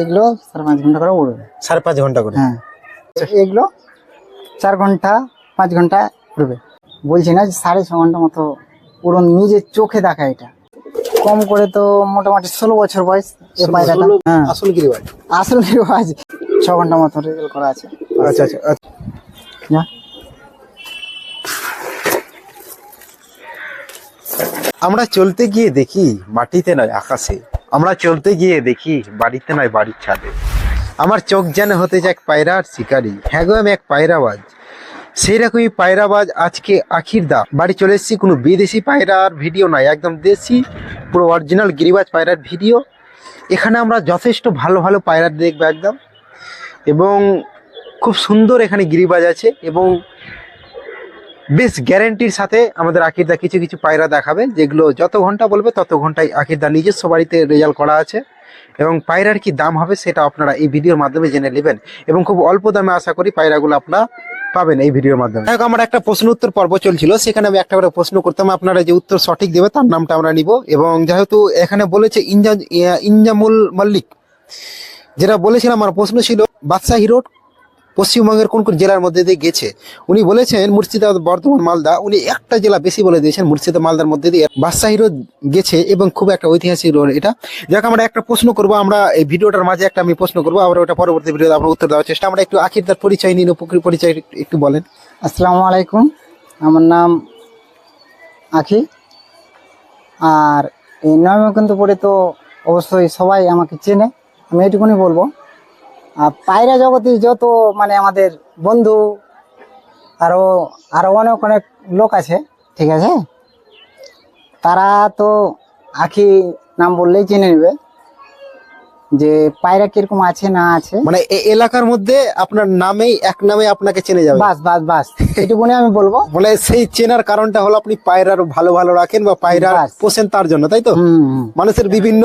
এগুলো চার পাঁচ ঘণ্টা করে উড়বে। সাড়ে পাঁচ ঘণ্টা করে? হ্যাঁ। এগুলো চার ঘণ্টা পাঁচ ঘণ্টা উড়বে। বলছি না যে সাড়ে ছ ঘণ্টা মতো উড়ন নিজের চোখে দেখা এটা। কম করে তো মোটামুটি ষোলো বছর বয়স এই পায়রাটা। হ্যাঁ। আসল গিরিবাজ আসল আজ ছ ঘণ্টা মতো রেজাল্ট করা আছে। আচ্ছা আচ্ছা আচ্ছা। আমরা চলতে গিয়ে দেখি মাটিতে নয় আকাশে। আমরা চলতে গিয়ে দেখি বাড়িতে নয়, বাড়ির ছাদে। আমার চোখ যেন হতে যায় এক পায়রার শিকারি। হ্যাঁ গো, আমি এক পায়রাবাজ। সেই রকমই পায়রাবাজ আজকে আখির দা। বাড়ি চলে এসেছি কোনো বিদেশি পায়রার ভিডিও নয়, একদম দেশি, পুরো অরিজিনাল গিরিবাজ পায়রার ভিডিও। এখানে আমরা যথেষ্ট ভালো ভালো পায়রা দেখব একদম। এবং খুব সুন্দর এখানে গিরিবাজ আছে এবং বেশ গ্যারেন্টির সাথে আমাদের আকিরদা কিছু কিছু পায়রা দেখাবে যেগুলো যত ঘণ্টা বলবে তত ঘন্টায় আকিরদা নিজস্ব বাড়িতে রেজাল্ট করা আছে। এবং পায়রার কি দাম হবে সেটা আপনারা এই ভিডিওর মাধ্যমে জেনে নেবেন। এবং খুব অল্প দামে আশা করি পায়রাগুলো আপনারা পাবেন এই ভিডিওর মাধ্যমে। হোক, আমার একটা প্রশ্ন উত্তর পর্ব চলছিল সেখানে আমি একটা করে প্রশ্ন করতাম আপনারা যে উত্তর সঠিক দেবে তার নামটা আমরা নিব। এবং যেহেতু এখানে বলেছে ইয়া, ইনজামুল মল্লিক যেটা বলেছিলাম আমার প্রশ্ন ছিল বাদশাহী রোড পশ্চিমবঙ্গের কোন কোন জেলার মধ্যে দিয়ে গেছে। উনি বলেছেন, মুর্শিদাবাদ, বর্ধমান, মালদা, উনি একটা জেলা বেশি বলে দিয়েছেন, মুর্শিদাবাদ, মালদার মধ্যে দিয়ে। বাদশাহী রোড গেছে এবং খুব একটা ঐতিহাসিক রোড এটা। যাক, আমরা একটা প্রশ্ন করব, আমরা এই ভিডিওটার মাঝে একটা আমি প্রশ্ন করব আবার ওটা পরবর্তী ভিডিওতে আমরা উত্তর দেওয়ার চেষ্টা। আমরা একটু আখির তার পরিচয় নিন উপকৃত পরিচয় একটু- বলেন। আসসালামু আলাইকুম, আমার নাম আখি। আর এই নয়মকন্ত পড়ে তো অবশ্যই সবাই আমাকে চেনে, আমি এইটুকুনি বলব। পায়রা জগতে যত মানে আমাদের বন্ধু আরও আরও অনেক অনেক লোক আছে, ঠিক আছে? তারা তো আখি নাম বললেই চিনে নেবে। যে পায়রা কীরকম আছে না আছে। মানে এলাকার মধ্যে আপনার নামেই এক নামে আপনাকে চেনে যাবে। বাস বাস বাস। এইটুকুনি আমি বলব। বলে সেই চেনার কারণটা হলো আপনি পায়রার ভালো ভালো রাখেন বা পায়রা পোষেন তার জন্য তাই তো? মানুষের বিভিন্ন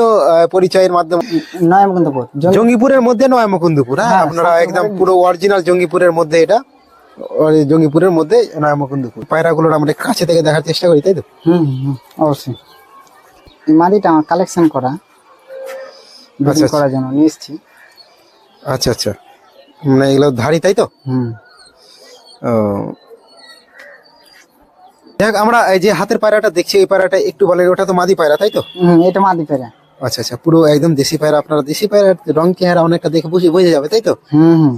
পরিচয়ের মাধ্যমে। নয়মকন্তপুর জঙ্গিপুরের মধ্যে নয় মুকুন্দপুর হ্যাঁ? হ্যাঁ, আপনারা একদম পুরো অরিজিনাল জঙ্গিপুরের মধ্যে এটা। জঙ্গিপুরের মধ্যে নয় মুকুন্দপুর পায়রাগুলোর আমরা কাছে থেকে দেখার চেষ্টা করি তাই তো? হুম হুম অবশ্যই। মাদিটা আমার কালেকশন করা। বিক্রি আচ্ছা। করার জন্য নিয়ে এসছি। আচ্ছা আচ্ছা। মানে এগুলো ধারি তাই তো? হুম। ও। দেখ আমরা এই যে হাতের পায়রাটা দেখছি এই পায়রাটা একটু বলে ওটা তো মাদি পায়রা তাই তো? হুম এটা মাদি পেরা আচ্ছা আচ্ছা পুরো একদম দেশি পায়রা আপনারা দেশি পায়রার রং চেহারা অনেকটা দেখে বুঝে বোঝা যাবে তাই তো? হুম হুম।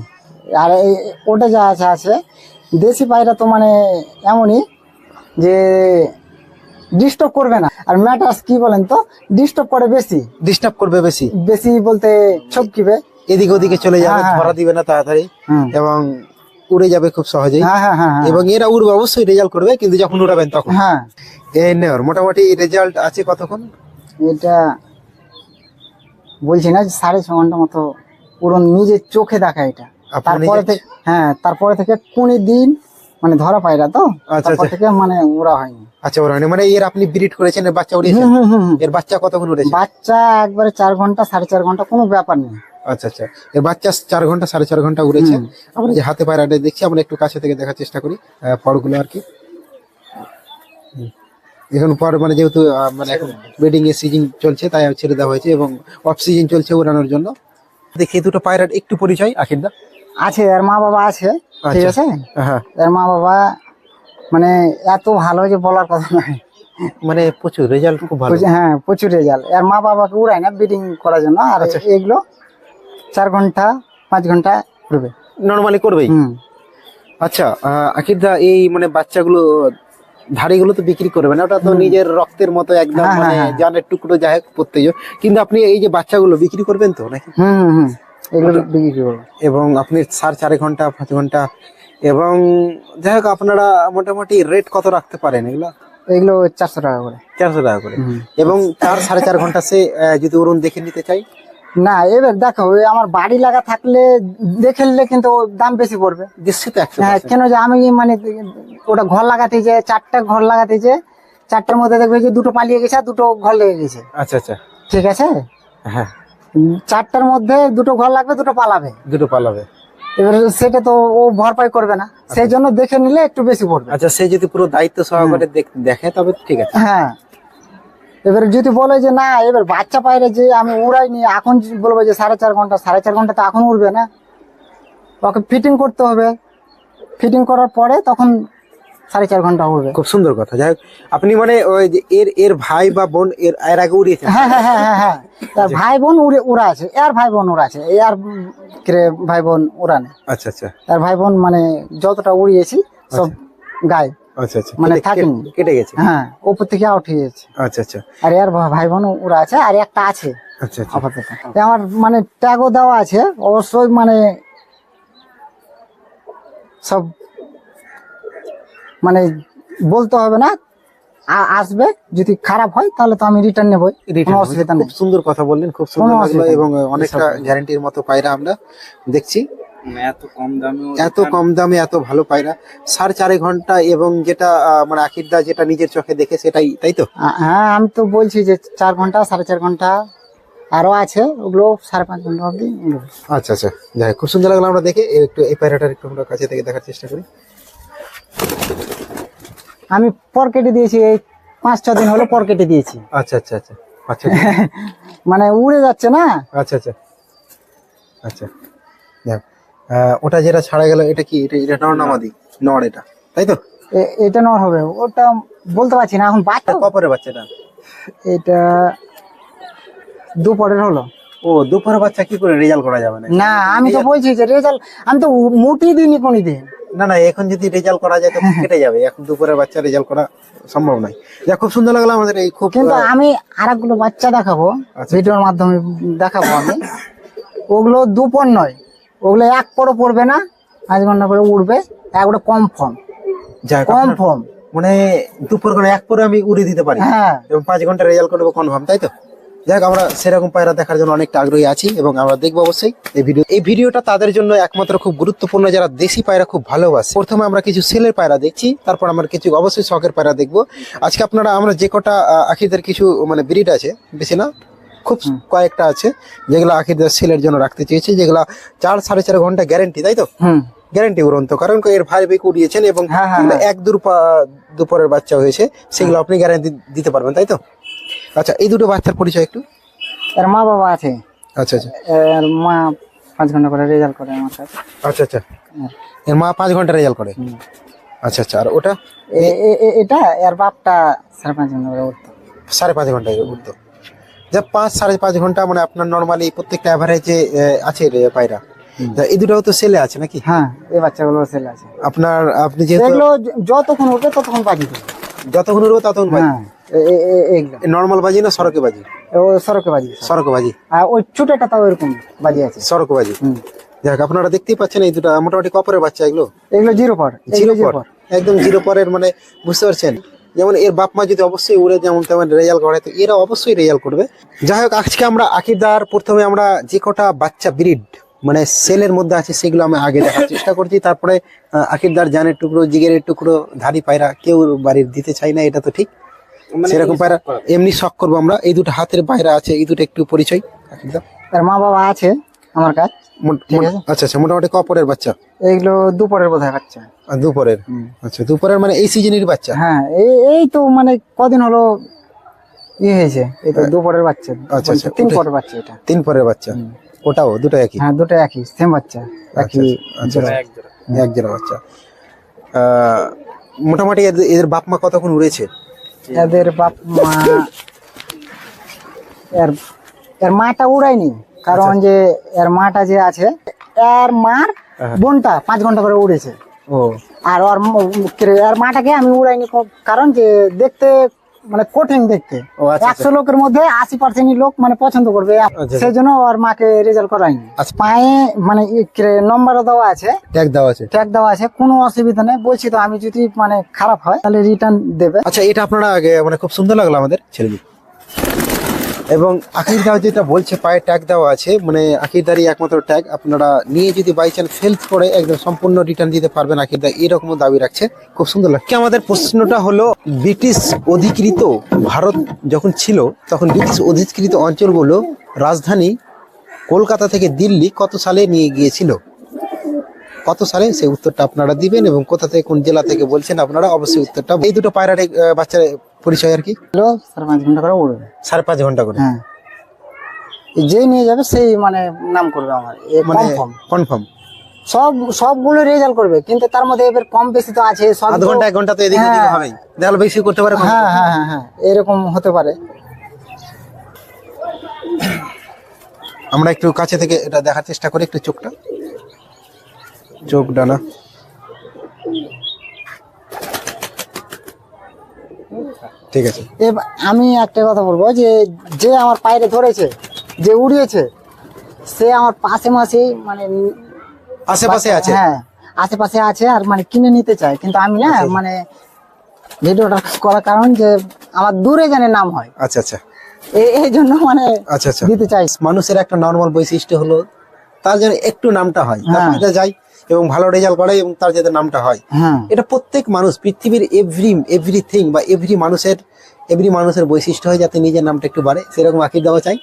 আর এই ওটা যা আছে আছে দেশি পায়রা তো মানে এমনই যে ডিস্টার্ব করবে না। আর ম্যাটার্স কি বলেন তো? ডিস্টার্ব করে বেশি। ডিস্টার্ব করবে বেশি। বেশি বলতে ছপকিবে। এদিক ওদিকে চলে যাবে হ্যাঁ, হ্যাঁ। ধরা দিবে না তাড়াতাড়ি। এবং উড়ে যাবে খুব সহজেই। হ্যাঁ হ্যাঁ হ্যাঁ হ্যাঁ। এবং এরা উড়বে অবশ্যই রেজাল্ট করবে কিন্তু যখন উড়াবেন তখন। হ্যাঁ। এই নেওয়ার মোটামুটি রেজাল্ট আছে কতক্ষণ? এটা বলছি না সাড়ে ছ ঘণ্টা মতো উড়ন নিজের চোখে দেখা এটা। তারপরে থেকে হ্যাঁ তারপরে থেকে কুড়ি দিন মানে ধরা পায়রা তো? আচ্ছা, তারপর আচ্ছা। থেকে মানে উড়া হয়নি। আচ্ছা ওরা মানে এর আপনি ব্রিড করেছেন এর বাচ্চা উড়িয়েছেন। এর বাচ্চা কতক্ষণ উড়েছে? বাচ্চা একবারে চার ঘণ্টা সাড়ে চার ঘণ্টা কোনো ব্যাপার নেই। আচ্ছা আচ্ছা। এর বাচ্চা চার ঘণ্টা সাড়ে চার ঘণ্টা উড়েছে। আমরা যে হাতে পায়রাটা দেখছি আমরা একটু কাছে থেকে দেখার চেষ্টা করি আর কি। এখন পর মানে যেহেতু মানে এখন ব্রিডিং এর সিজন চলছে তাই ছেড়ে দেওয়া হয়েছে এবং অফ সিজন চলছে উড়ানোর জন্য। দেখি দুটো পায়রার একটু পরিচয় আখির দা আছে এর মা বাবা আছে ঠিক আচ্ছা। আছে? হ্যাঁ। এর মা বাবা মানে এত ভালো যে বলার কথা নয় মানে প্রচুর রেজাল্ট খুব ভালো। হ্যাঁ প্রচুর রেজাল্ট আর মা বাবাকে উড়ায় না ব্রিডিং করার জন্য আর আচ্ছা। এগুলো চার ঘণ্টা পাঁচ ঘণ্টা করবে। নর্মালি করবেই? হুম। আচ্ছা আহ, দা এই মানে বাচ্চাগুলো ধাড়িগুলো তো বিক্রি করবে না ওটা তো নিজের রক্তের মতো একদম হ্যাঁ, মানে হ্যাঁ, হ্যাঁ। জানের টুকরো যাই হোক প্রত্যেক কিন্তু আপনি এই যে বাচ্চাগুলো বিক্রি করবেন তো নাকি? হুম হুম হুম। এগুলো বিক্রি করব। এবং আপনি সাড়ে চার ঘণ্টা পাঁচ ঘণ্টা এবং যাই হোক আপনারা মোটামুটি রেট কত রাখতে পারেন এগুলো? এগুলো চারশো টাকা করে। চারশো টাকা করে। এবং চার সাড়ে চার ঘণ্টা সে যদি ওরুন দেখে নিতে চাই? না এবার দেখো আমার বাড়ি লাগা থাকলে দেখে নিলে কিন্তু দাম বেশি পড়বে। দিচ্ছি তো হ্যাঁ কেন যে আমি মানে ওটা ঘর লাগাতে যে চারটা ঘর লাগাতে যে চারটার মধ্যে দেখবে যে দুটো পালিয়ে গেছে আর দুটো ঘর লেগে গেছে। আচ্ছা আচ্ছা। ঠিক আছে? হ্যাঁ। চারটার মধ্যে দুটো ঘর লাগবে দুটো পালাবে। দুটো পালাবে। এবার সেটা তো ও ভরপাই করবে না। সেই জন্য দেখে নিলে একটু বেশি পড়বে। আচ্ছা সে যদি পুরো দায়িত্ব সহকারে দেখ- দেখে তবে ঠিক আছে। হ্যাঁ। এবার যদি বলে যে না এবার বাচ্চা পায়রে যে আমি উড়াই নি এখন বলব যে সাড়ে চার ঘণ্টা সাড়ে চার ঘণ্টা তো এখন উড়বে না। ওকে ফিটিং করতে হবে। ফিটিং করার পরে তখন সাড়ে চার ঘণ্টা উড়বে খুব সুন্দর কথা। যাই আপনি মানে ওই যে এর এর ভাই বা বোন এর এর আগে উড়িয়েছেন? হ্যাঁ হ্যাঁ হ্যাঁ হ্যাঁ হ্যাঁ। তার ভাই বোন উড়ে উড়া আছে এর ভাই বোন উড়া আছে এর ভাই বোন উড়ানে আচ্ছা আচ্ছা। এর ভাই বোন মানে যতটা উড়িয়েছি সব গায়ে। আচ্ছা আচ্ছা। মানে কেটে- থাকেনি। কেটে- কেটে গেছে। হ্যাঁ উপর থেকে আউট হয়ে গেছে। আচ্ছা আচ্ছা। আর এর ভাই বোন উড়া আছে আর একটা আছে। আচ্ছা আচ্ছা। আমার মানে ট্যাগও দেওয়া আছে অবশ্যই মানে সব মানে বলতে হবে না আসবে। যদি খারাপ হয় তাহলে তো আমি রিটার্ন কোনো অসুবিধা খুব নেই। সুন্দর কথা বললেন খুব সুন্দর লাগল এবং অনেকটা গ্যারান্টির মতো পায়রা আমরা দেখছি। মানে এত কম দামে এত কম দামে এত ভালো পায়রা। সাড়ে চারে ঘণ্টা এবং যেটা মানে আখিরদা যেটা নিজের চোখে দেখে সেটাই তাই তো? হ্যাঁ আমি তো বলছি যে চার ঘণ্টা সাড়ে চার ঘণ্টা আরও আছে ওগুলো সাড়ে পাঁচ ঘণ্টা অবধি। আচ্ছা আচ্ছা। যাই খুব সুন্দর লাগল আমরা দেখে। একটু এই পায়রাটার একটু আমরা কাছে থেকে দেখার চেষ্টা করি। আমি পর কেটে দিয়েছি এই পাঁচ ছ দিন হলো পর কেটে দিয়েছি। আচ্ছা আচ্ছা আচ্ছা। আচ্ছা মানে উড়ে যাচ্ছে না? আচ্ছা আচ্ছা। আচ্ছা। দেখ ওটা যেটা ছাড়া গেল এটা কি? এটা এটা নর নামাদি নর এটা। তাই তো? এটা নর হবে। ওটা বলতে পারছি না এখন বাচ্চা কপরে বাচ্চাটা। এটা দুপরের হলো। ও দুপুরে বাচ্চা কি করে রেজাল্ট করা যাবে না না আমি তো বলছি যে রেজাল্ট আমি তো মুটি দিইনি কোনো দিন না না এখন যদি রেজাল্ট করা যায় তো কেটে যাবে। এখন দুপুরে বাচ্চা রেজাল্ট করা সম্ভব নয়। যা খুব সুন্দর লাগল আমাদের এই খুব কিন্তু আমি আরেকগুলো বাচ্চা দেখাবো আচ্ছা। ভিডিওর মাধ্যমে দেখাবো আমি। ওগুলো দুপর নয়। ওগুলো এক পরও পড়বে না পাঁচ ঘণ্টা করে উড়বে। একগুলো কম ফর্ম। কম ফর্ম। মানে দুপুর করে এক পরে আমি উড়ে দিতে পারি। হ্যাঁ। এবং পাঁচ ঘণ্টা রেজাল্ট করব কনফার্ম তাই তো? যাক আমরা সেরকম পায়রা দেখার জন্য অনেকটা আগ্রহী আছি এবং আমরা দেখব অবশ্যই এই ভিডিও এই ভিডিওটা তাদের জন্য একমাত্র খুব গুরুত্বপূর্ণ যারা দেশি পায়রা খুব ভালোবাসে। প্রথমে আমরা কিছু সেলের পায়রা দেখছি তারপর আমরা কিছু অবশ্যই শখের পায়রা দেখব। আজকে আপনারা আমরা যে কটা আখিদের কিছু মানে ব্রিড আছে বেশি না খুব কয়েকটা আছে যেগুলো আখিদের সেলের জন্য রাখতে চেয়েছি যেগুলো চার সাড়ে চার ঘণ্টা গ্যারেন্টি তাই তো? হুম। গ্যারান্টি উড়ন্ত কারণ এর ভাই বেক উড়িয়েছেন এবং হ্যাঁ, হ্যাঁ, হ্যাঁ। এক দুপুরের বাচ্চা হয়েছে সেগুলো আপনি গ্যারেন্টি দিতে পারবেন তাই তো? আচ্ছা এই দুটো বাচ্চার পরিচয় একটু? এর মা বাবা আছে। আচ্ছা আচ্ছা। এর মা পাঁচ ঘণ্টা করে রেজাল্ট করে আমার সাথে। আচ্ছা আচ্ছা। এর মা পাঁচ ঘণ্টা রেজাল্ট করে। আচ্ছা আচ্ছা। আর ওটা? এটা এর বাপটা সাড়ে পাঁচ ঘণ্টা করে উঠতো। সাড়ে পাঁচ ঘন্টায় উঠতো। যা পাঁচ সাড়ে পাঁচ ঘণ্টা মানে আপনার নর্মালি প্রত্যেকটা অ্যাভারেজে আছে রে পায়রা। এই দুটাও তো সেলে আছে নাকি? হ্যাঁ এই বাচ্চাগুলো ছেলে আছে। আপনার আপনি যেহেতু যতক্ষণ উঠবে ততক্ষণ দেবে যতক্ষণ উঠবে ততক্ষণ বাজি নর্মাল বাজি না সড়কে বাজি? ও সড়কে বাজি সড়কে বাজি। আর ওই ছোটটা তাও এরকম বাজি আছে। সড়কে বাজি। যাক আপনারা দেখতেই পাচ্ছেন এই দুটা মোটামুটি কপরের বাচ্চা এগুলো। এগুলো জিরো পর জিরো পর একদম জিরো পরের মানে বুঝতে পারছেন? যেমন এর বাপ মা যদি অবশ্যই উড়ে যেমন তেমন রেজাল্ট করে তো এরা অবশ্যই রেজাল্ট করবে। যাই হোক আজকে আমরা আকিরদার প্রথমে আমরা যে কটা বাচ্চা ব্রিড মানে সেলের মধ্যে আছে সেগুলো আমি আগে দেখার চেষ্টা করছি। তারপরে আকিরদার জানের টুকরো জিগের টুকরো ধারি পায়রা কেউ বাড়ির দিতে চাই না এটা তো ঠিক। সেরকম পায়রা এমনি শখ করব আমরা। এই দুটো হাতের পায়রা আছে এই দুটো একটু পরিচয় তার মা বাবা আছে আমার কাছে ঠিক আছে। আচ্ছা আচ্ছা মোটামুটি কপরের বাচ্চা? এইগুলো দুপুরের বোধ হয় বাচ্চা। আর দুপুরের? হুম। আচ্ছা দুপুরের মানে এই সিজনের বাচ্চা? হ্যাঁ এই এই তো মানে কদিন হলো ইয়ে হয়েছে এই তো দুপুরের বাচ্চা। আচ্ছা, আচ্ছা, তিন পরের বাচ্চা এটা। তিন পরের বাচ্চা? ওটাও দুটো একই? হ্যাঁ দুটো একই সেম বাচ্চা একই আচ্ছা, এক জোড়া। বাচ্চা। মোটামুটি এদের- এদের বাপ মা কতক্ষণ উড়েছে? এদের বাপ মা এর এর মাটা উড়ায়নি। কারণ যে এর মাটা যে আছে এর মার হ্যাঁ। বোনটা পাঁচ ঘণ্টা করে উড়েছে। ও। আর ওর এর মাটাকে আমি উড়াইনি কারণ যে দেখতে মানে কঠিন দেখতে। আচ্ছা, একশো লোকের মধ্যে আশি পার্সেন্ট লোক মানে পছন্দ করবে। আচ্ছা। সেই জন্য ওর মাকে রেজাল্ট করাইনি আচ্ছা। পায়ে মানে নম্বরও দেওয়া আছে। ট্যাগ দেওয়া আছে। ট্যাগ দেওয়া আছে কোনো অসুবিধা নেই। বলছি তো আমি যদি মানে খারাপ হয় তাহলে রিটার্ন দেবে। আচ্ছা এটা আপনারা আগে মানে খুব সুন্দর লাগল আমাদের ছেলে এবং আখিরদার যেটা বলছে, পায়ে ট্যাগ দেওয়া আছে মানে আখিরদারই একমাত্র ট্যাগ আপনারা নিয়ে যদি বাই চান্স ফেলস করে একদম সম্পূর্ণ রিটার্ন দিতে পারবেন আখিরদা এরকমও দাবি রাখছে। খুব সুন্দর লাগছে। আমাদের প্রশ্নটা হলো, ব্রিটিশ অধিকৃত ভারত যখন ছিল, তখন ব্রিটিশ অধিকৃত অঞ্চলগুলো রাজধানী কলকাতা থেকে দিল্লি কত সালে নিয়ে গিয়েছিল? কত সালে? সেই উত্তরটা আপনারা দিবেন এবং কোথা থেকে, কোন জেলা থেকে বলছেন আপনারা, অবশ্যই উত্তরটা এই দুটো পায়রার বাচ্চা পরিচয় আর কি? সাড়ে পাঁচ ঘণ্টা করে উড়বে। সাড়ে পাঁচ ঘণ্টা করে? হ্যাঁ। যে নিয়ে যাবে সেই মানে নাম করবে আমার। মানে কনফার্ম কনফার্ম সব সবগুলো রেজাল্ট করবে কিন্তু তার মধ্যে এবার কম বেশি তো আছে সব আধ ঘণ্টা এক ঘণ্টা তো এদিক ওদিক হ্যাঁ। হবেই দেখাল বেশি করতে পারে হ্যাঁ হ্যাঁ হ্যাঁ হ্যাঁ এরকম হতে পারে। আমরা একটু কাছে থেকে এটা দেখার চেষ্টা করি একটু চোখটা। চোখ ডানা। ঠিক আছে। আমি একটা কথা বলব যে যে আমার পায়ে ধরেছে যে উড়িয়েছে সে আমার পাশে মাসেই মানে আশেপাশে আছে? হ্যাঁ আশেপাশে আছে আর মানে কিনে নিতে চায়। কিন্তু আমি না আচ্ছা। মানে ভিডিওটা করার কারণ যে আমার দূরে জানে নাম হয়। আচ্ছা আচ্ছা। এই জন্য মানে আচ্ছা আচ্ছা। দিতে চাই। মানুষের একটা নর্মাল বৈশিষ্ট্য হলো তার জন্য একটু নামটা হয়। হ্যাঁ। এবং ভালো রেজাল্ট করে এবং তার যাতে নামটা হয়। হ্যাঁ। এটা প্রত্যেক মানুষ পৃথিবীর এভরি এভরিথিং বা এভরি মানুষের এভরি মানুষের বৈশিষ্ট্য হয় যাতে নিজের নামটা একটু বাড়ে। সেরকম আকির দেওয়া চাই।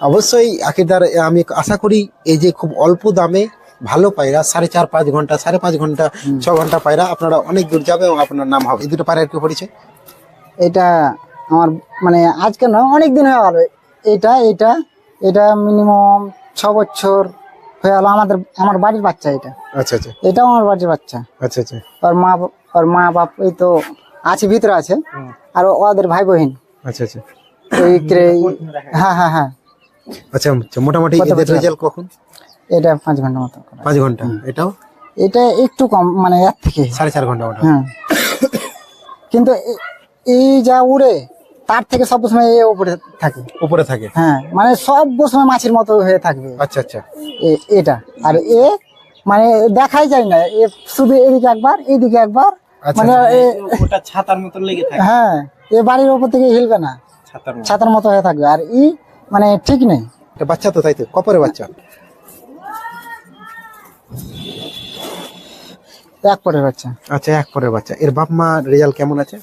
অবশ্যই আকিরদার আমি আশা করি এই যে খুব অল্প দামে ভালো পায়রা সাড়ে চার পাঁচ ঘণ্টা সাড়ে পাঁচ ঘণ্টা ছ ঘণ্টা পায়রা আপনারা অনেক দূর যাবে এবং আপনার নাম হবে। এই দুটো পায়রা কি পরিচয়? এটা আমার মানে আজকে নয় অনেক দিন হয়ে গেল। এটা এটা এটা মিনিমাম ছ বছর হয়ে গেল আমাদের আমার বাড়ির বাচ্চা এটা। আচ্ছা আচ্ছা। এটাও আমার বাড়ির বাচ্চা। আচ্ছা আচ্ছা। ওর মা ওর মা বাপ এই তো আছে ভিতরে আছে। আর ওদের ভাই বহিন আচ্ছা আচ্ছা। ওই হ্যাঁ হ্যাঁ হ্যাঁ। আচ্ছা আচ্ছা, মোটামুটি এদের রেজাল্ট কখন? এটা পাঁচ ঘণ্টা মতো পাঁচ ঘণ্টা। এটাও? এটা একটু কম মানে এর থেকে। সাড়ে চার ঘণ্টা হ্যাঁ কিন্তু এই যা উড়ে তার থেকে সব সময় এ উপরে থাকে। উপরে থাকে। হ্যাঁ মানে সব সময় মাছের মতো হয়ে থাকবে। আচ্ছা আচ্ছা। এ- এটা। আর এ মানে দেখাই যায় না। এ শুধু এদিকে একবার এইদিকে একবার। আচ্ছা, মানে ওটা ছাতার মতন লেগে থাকে। হ্যাঁ এ বাড়ির উপর থেকে হিলবে না। ছাতার মতো। ছাতার মতো হয়ে থাকবে। আর ই মানে ঠিক নেই। এটা বাচ্চা তো তাই তো? কপরে বাচ্চা। এক পরের বাচ্চা। আচ্ছা এক পরের বাচ্চা। এর বাপ মা রেজাল্ট কেমন আছে?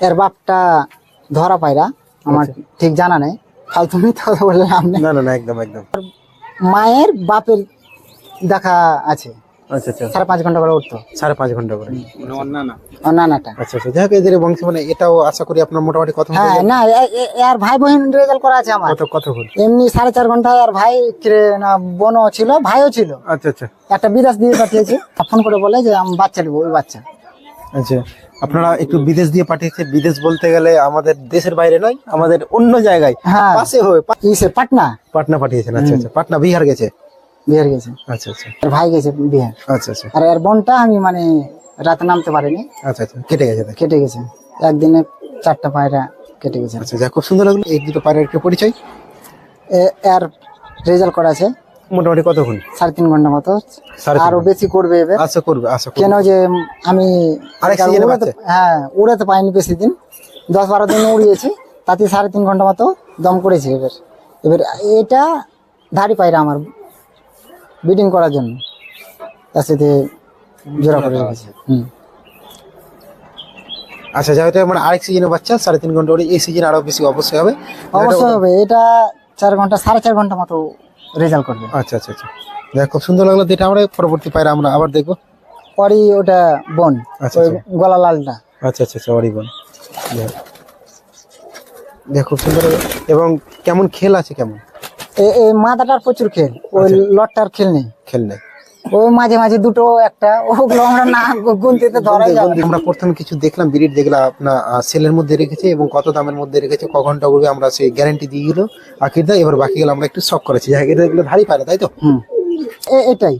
এর বাপটা ধরা পায়রা আমার ঠিক জানা নেই। ফালতু মিথ্যা কথা বললে লাভ নেই। না না একদম একদম। মায়ের বাপের দেখা আছে। আচ্ছা আচ্ছা। সাড়ে পাঁচ ঘণ্টা করে উঠতো। সাড়ে পাঁচ ঘণ্টা করে। মানে আচ্ছা আচ্ছা। যাই হোক এদের বংশ মানে এটাও আশা করি আপনার মোটামুটি কত হ্যাঁ না এ- ভাই বোন রেজাল্ট করা আছে আমার। কত কত এমনি সাড়ে চার ঘন্টায় আর ভাই না বোনও ছিল ভাইও ছিল। আচ্ছা আচ্ছা। একটা বিদেশ দিয়ে পাঠিয়েছে। ফোন করে বলে যে আমি বাচ্চা নেব ওই বাচ্চা। আচ্ছা আপনারা একটু বিদেশ দিয়ে পাঠিয়েছে বিদেশ বলতে গেলে আমাদের দেশের বাইরে নয় আমাদের অন্য জায়গায়। হ্যাঁ। পাশে হয়ে পাটনা। পাটনা পাঠিয়েছেন আচ্ছা আচ্ছা পাটনা বিহার গেছে? বিহার গেছে। আচ্ছা আচ্ছা। ভাই গেছে বিহার। আচ্ছা আচ্ছা। আর এর বোনটা আমি মানে রাতে নামতে পারিনি। আচ্ছা আচ্ছা কেটে গেছে। কেটে গেছে। একদিনে চারটা পায়রা কেটে গেছে। আচ্ছা খুব সুন্দর লাগল। এই দুটো পায়রার একটু পরিচয়? এর রেজাল্ট করা আছে। মোটামুটি কতক্ষণ? সাড়ে তিন ঘণ্টা মতো। আরও বেশি করবে এবার। আশা করবে করবে। কেন যে আমি হ্যাঁ উড়াতে পাইনি বেশি দিন। দশ বারো দিন উড়িয়েছি তাতে সাড়ে তিন ঘণ্টা মতো দম করেছি এবার। এবার এটা ধাড়ি পায়রা আমার বিডিং করার জন্য। তার সাথে জোড়া করে রেখেছে। হুম। আচ্ছা যাই হোক, মানে আরেক সিজনের বাচ্চা সাড়ে তিন ঘণ্টা এই সিজন আরও বেশি অবশ্যই হবে। অবশ্যই হবে। এটা চার ঘণ্টা সাড়ে চার ঘণ্টা মতো রেজাল্ট করবে। আচ্ছা আচ্ছা আচ্ছা। দেখো খুব সুন্দর লাগল যেটা আমরা পরবর্তী পায়রা আমরা আবার দেখব। পরই ওটা বন আচ্ছা, আচ্ছা। গলা লালটা। আচ্ছা আচ্ছা আচ্ছা অরিবন দেখ খুব সুন্দর এবং কেমন খেল আছে কেমন? এ- এই মাথাটার প্রচুর খেল ওই আচ্ছা। লটটার খেল নেই। খেল নেই। ওই মাঝে মাঝে দুটো একটা ওগুলো আমরা না গুনতে ধরাই যাবে। আমরা প্রথমে কিছু দেখলাম বিরিট যেগুলো আপনার সেলের মধ্যে রেখেছে এবং কত দামের মধ্যে রেখেছে ক ঘণ্টা উঠবে আমরা সেই গ্যারান্টি দিয়ে দিল আখিরদা। এবার বাকি গেলে আমরা একটু শখ করেছি। এটা এগুলো ভারী পারে তাই তো? হুম। এ- এটাই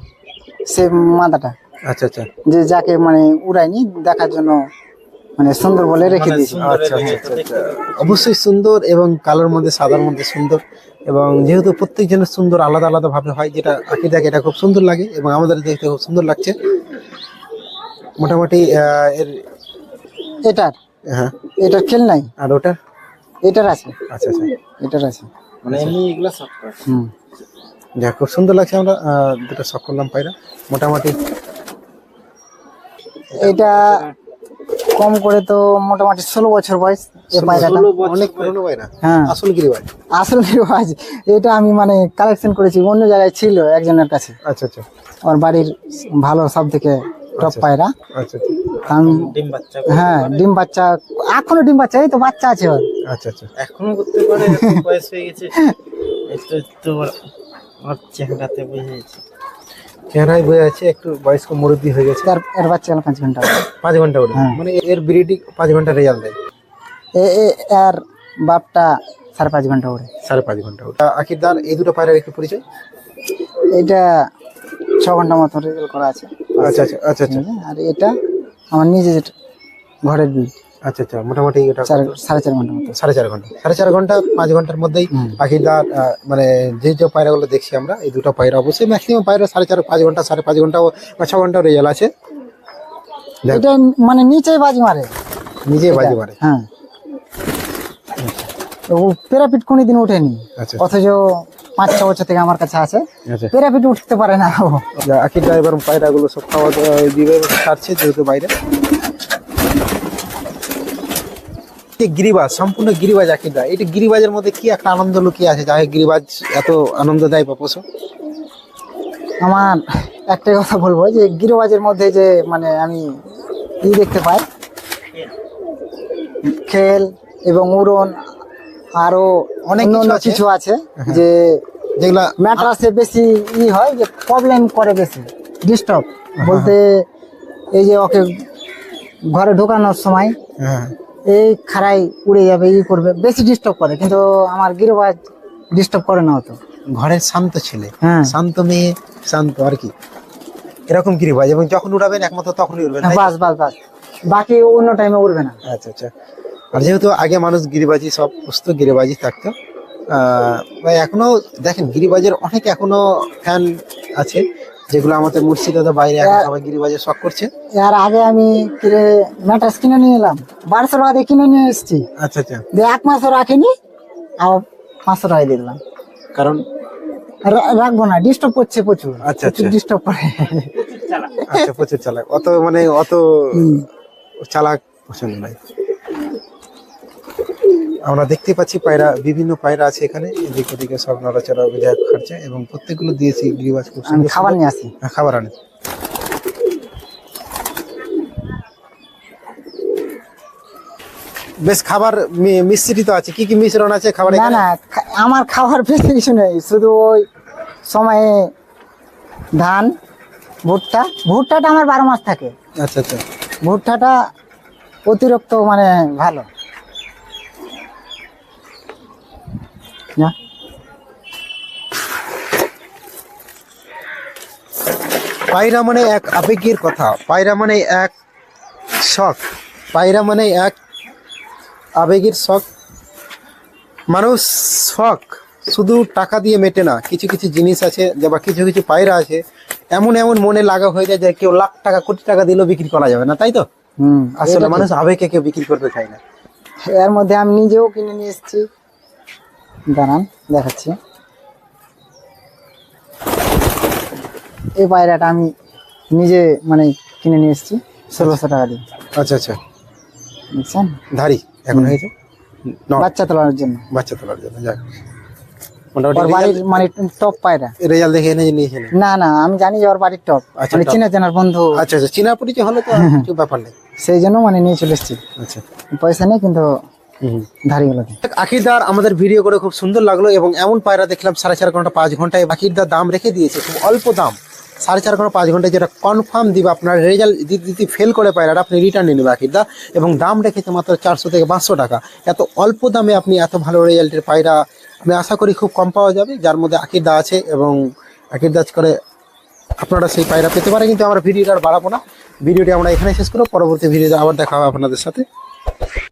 সে মাথাটা আচ্ছা আচ্ছা। যে যাকে মানে উড়াইনি দেখার জন্য মানে সুন্দর বলে রেখে দিয়েছি। আচ্ছা আচ্ছা আচ্ছা, আচ্ছা। অবশ্যই সুন্দর এবং কালোর মধ্যে সাদার মধ্যে সুন্দর এবং যেহেতু প্রত্যেকজনের সুন্দর আলাদা আলাদা ভাবে হয় যেটা আঁকি দেখে এটা খুব সুন্দর লাগে এবং আমাদের দেখতে খুব সুন্দর লাগছে। মোটামুটি এর এটার? হ্যাঁ। এটার খেল নাই? আর ওটা এটার আছে। আচ্ছা আচ্ছা। এটার আছে। মানে এমনি এগুলো সব হুম। যাক খুব সুন্দর লাগছে আমরা দুটো শখ করলাম পায়রা। মোটামুটি এটা কম করে তো মোটামুটি ষোলো বছর বয়স এ পায়রাটা। অনেক পুরনো পায়রা। হ্যাঁ। আসল গিরি ভাই? আসলে রিওয়াজ এটা আমি মানে কালেকশন করেছি অন্য জায়গায় ছিল একজনের কাছে। আচ্ছা আচ্ছা। আমার বাড়ির ভালো সব থেকে টপ পায়রা। আচ্ছা আচ্ছা। কারণ ডিম বাচ্চা হ্যাঁ ডিম বাচ্চা এখনও ডিম বাচ্চা এই তো বাচ্চা আছে ওর। আচ্ছা আচ্ছা। এখনও করতে পারে বয়স হয়ে গেছে। একটু একটু আমার চেহারাতে বুঝে গেছে। চেহারায় বয়ে আছে একটু বয়স্ক মুরব্বী হয়ে গেছে। তার এর বাচ্চা পাঁচ ঘণ্টা। পাঁচ ঘণ্টা ওটা হ্যাঁ। মানে এর ব্রিডিং পাঁচ ঘণ্টা রেজাল্ট দেয় এ এ- এর বাপটা সাড়ে পাঁচ ঘণ্টা ওড়ে সাড়ে পাঁচ ঘণ্টা ওটা আকিরদার এই দুটো পায়রার একটু পরিচয়? এটা ছ ঘণ্টা মতো রেজাল্ট করা আছে। আচ্ছা আচ্ছা আচ্ছা আচ্ছা। আর এটা আমার নিজে যেটা ঘরের বিল আচ্ছা আচ্ছা মোটামুটি এটা সাড়ে চার ঘণ্টা মতো। সাড়ে চার ঘণ্টা। সাড়ে চার ঘণ্টা পাঁচ ঘণ্টার মধ্যেই হুম। মানে যে যে পায়রাগুলো দেখছি আমরা এই দুটো পায়রা অবশ্যই ম্যাক্সিমাম পায়রা সাড়ে চার পাঁচ ঘণ্টা সাড়ে পাঁচ ঘণ্টা বা ছ ঘণ্টা রেজাল্ট আছে। এটা মানে নিচেই বাজি মারে। নিজে বাজি মারে। হ্যাঁ। ও প্যারাপিট কোনোদিন ওঠেনি। আচ্ছা অথচ পাঁচ ছ বছর থেকে আমার কাছে আছে। আচ্ছা। প্যারাপিট উঠতে পারে না আকির ড্রাইভার পায়রাগুলো সব খাওয়া দিবে ছাড়ছে যেহেতু বাইরে। এই গিরিবাজ সম্পূর্ণ গিরিবাজ আকিদা এটা গিরিবাজের মধ্যে কি একটা আনন্দ লুকিয়ে আছে? যাই হোক গিরিবাজ এত আনন্দ দেয় বা পশু আমার একটাই কথা বলব যে গিরিবাজের মধ্যে যে মানে আমি ই দেখতে পাই খেল এবং উড়ন আরও অনেক অন্য কিছু আছে। কিছু আছে যে যেগুলা ম্যাট্রাসে বেশি ই হয় যে প্রবলেম করে বেশি ডিস্টার্ব বলতে এই যে ওকে ঘরে ঢোকানোর সময় হ্যাঁ। এই খাড়াই উড়ে যাবে ই করবে বেশি ডিস্টার্ব করে। কিন্তু আমার গিরোবাজ ডিস্টার্ব করে না অত। ঘরের শান্ত ছেলে হ্যাঁ। শান্ত মেয়ে শান্ত আর কি? এরকম গিরিবাজ এবং যখন উড়াবেন একমাত্র তখনই উড়বেন? বাস বাস বাস। বাকি অন্য টাইমে উঠবে না। আচ্ছা আচ্ছা। আর যেহেতু আগে মানুষ গিরিবাজি সব পুস্ত গিরিবাজি থাকতো আহ, বা এখনও দেখেন গিরিবাজের অনেক এখনও ফ্যান আছে। যেগুলো আমাদের মুর্শিদাবাদ বাইরে সবাই গিরিবাজের শখ করছে। এর আগে আমি কিরে ম্যাট্রাস কিনে নিয়ে এলাম বারোশো টাকা দিয়ে কিনে নিয়ে এসেছি। আচ্ছা আচ্ছা। দিয়ে এক মাসও রাখিনি আর পাঁচশো টাকা দিয়ে দিলাম। কারণ? রাখব না ডিস্টার্ব করছে প্রচুর আচ্ছা, প্রচুর আচ্ছা। ডিস্টার্ব করে। আচ্ছা প্রচুর চালাক। অত মানে অত চালাক পছন্দ নাই। আমরা দেখতে পাচ্ছি পায়রা বিভিন্ন পায়রা আছে এখানে। এদিক ওদিকে সব নড়াচড়া বিধায়ক খাচ্ছে এবং প্রত্যেকগুলো দিয়েছি গিরিবাজ খুব সুন্দর খাবার নিয়ে আসি। হ্যাঁ, খাবার আনে। বেশ খাবার মিশ্রিত আছে। কি কি মিশ্রণ আছে খাবার না না আমার খাবার বেশি কিছু নেই। শুধু ওই সময়ে ধান ভুট্টা। ভুট্টাটা আমার বারো মাস থাকে। আচ্ছা আচ্ছা। ভুট্টাটা অতিরিক্ত মানে ভালো। না? পায়রা মানে এক আবেগের কথা। পায়রা মানে এক শখ। পায়রা মানে এক আবেগের শখ। মানুষ শখ শুধু টাকা দিয়ে মেটে না কিছু কিছু জিনিস আছে যে বা কিছু কিছু পায়রা আছে এমন এমন মনে লাগা হয়ে যায় যে কেউ লাখ টাকা কোটি টাকা দিলেও বিক্রি করা যাবে না তাই তো? হুম আসলে মানুষ আবেগে কেউ বিক্রি করতে চায় না। এর মধ্যে আমি নিজেও কিনে নিয়ে এসেছি। দাঁড়ান দেখাচ্ছি। এই পায়রাটা আমি নিজে মানে কিনে নিয়ে এসেছি ষোলোশো টাকা দিয়ে। আচ্ছা আচ্ছা। বুঝছেন ধারি এখন হয়েছে? বাচ্চা তোলার জন্য। বাচ্চা তোলার জন্য যাক। মানে টপ পায়রা। রেজাল্ট দেখে এনে নিয়েছে না না আমি জানি যে ওর বাড়ির টপ আচ্ছা, মানে। চেনা চেনার বন্ধু আচ্ছা আচ্ছা চীনা পরিচয় হলে তো ব্যাপার নেই। সেই জন্য মানে নিয়ে চলে এসেছি। আচ্ছা। পয়সা নেই কিন্তু আখিরদার আমাদের ভিডিও করে খুব সুন্দর লাগল এবং এমন পায়রা দেখলাম সাড়ে চার ঘণ্টা পাঁচ ঘন্টায়। আখিরদার দাম রেখে দিয়েছে, খুব অল্প দাম। সাড়ে চার ঘণ্টা পাঁচ ঘন্টায় যেটা কনফার্ম দিবে, আপনার রেজাল্ট দিতে ফেল করে পায়রাটা, আপনি রিটার্ন নিয়ে নেবে আখিরদা এবং দাম রেখেছে মাত্র চারশো থেকে পাঁচশো টাকা। এত অল্প দামে আপনি এত ভালো রেজাল্টের পায়রা, আমি আশা করি খুব কম পাওয়া যাবে, যার মধ্যে আখিরদা আছে এবং আখিরদাজ করে আপনারা সেই পায়রা পেতে পারে কিন্তু আমরা ভিডিওটা আর বাড়াবো না। ভিডিওটি আমরা এখানে শেষ করব। পরবর্তী ভিডিওতে আবার দেখা হবে আপনাদের সাথে।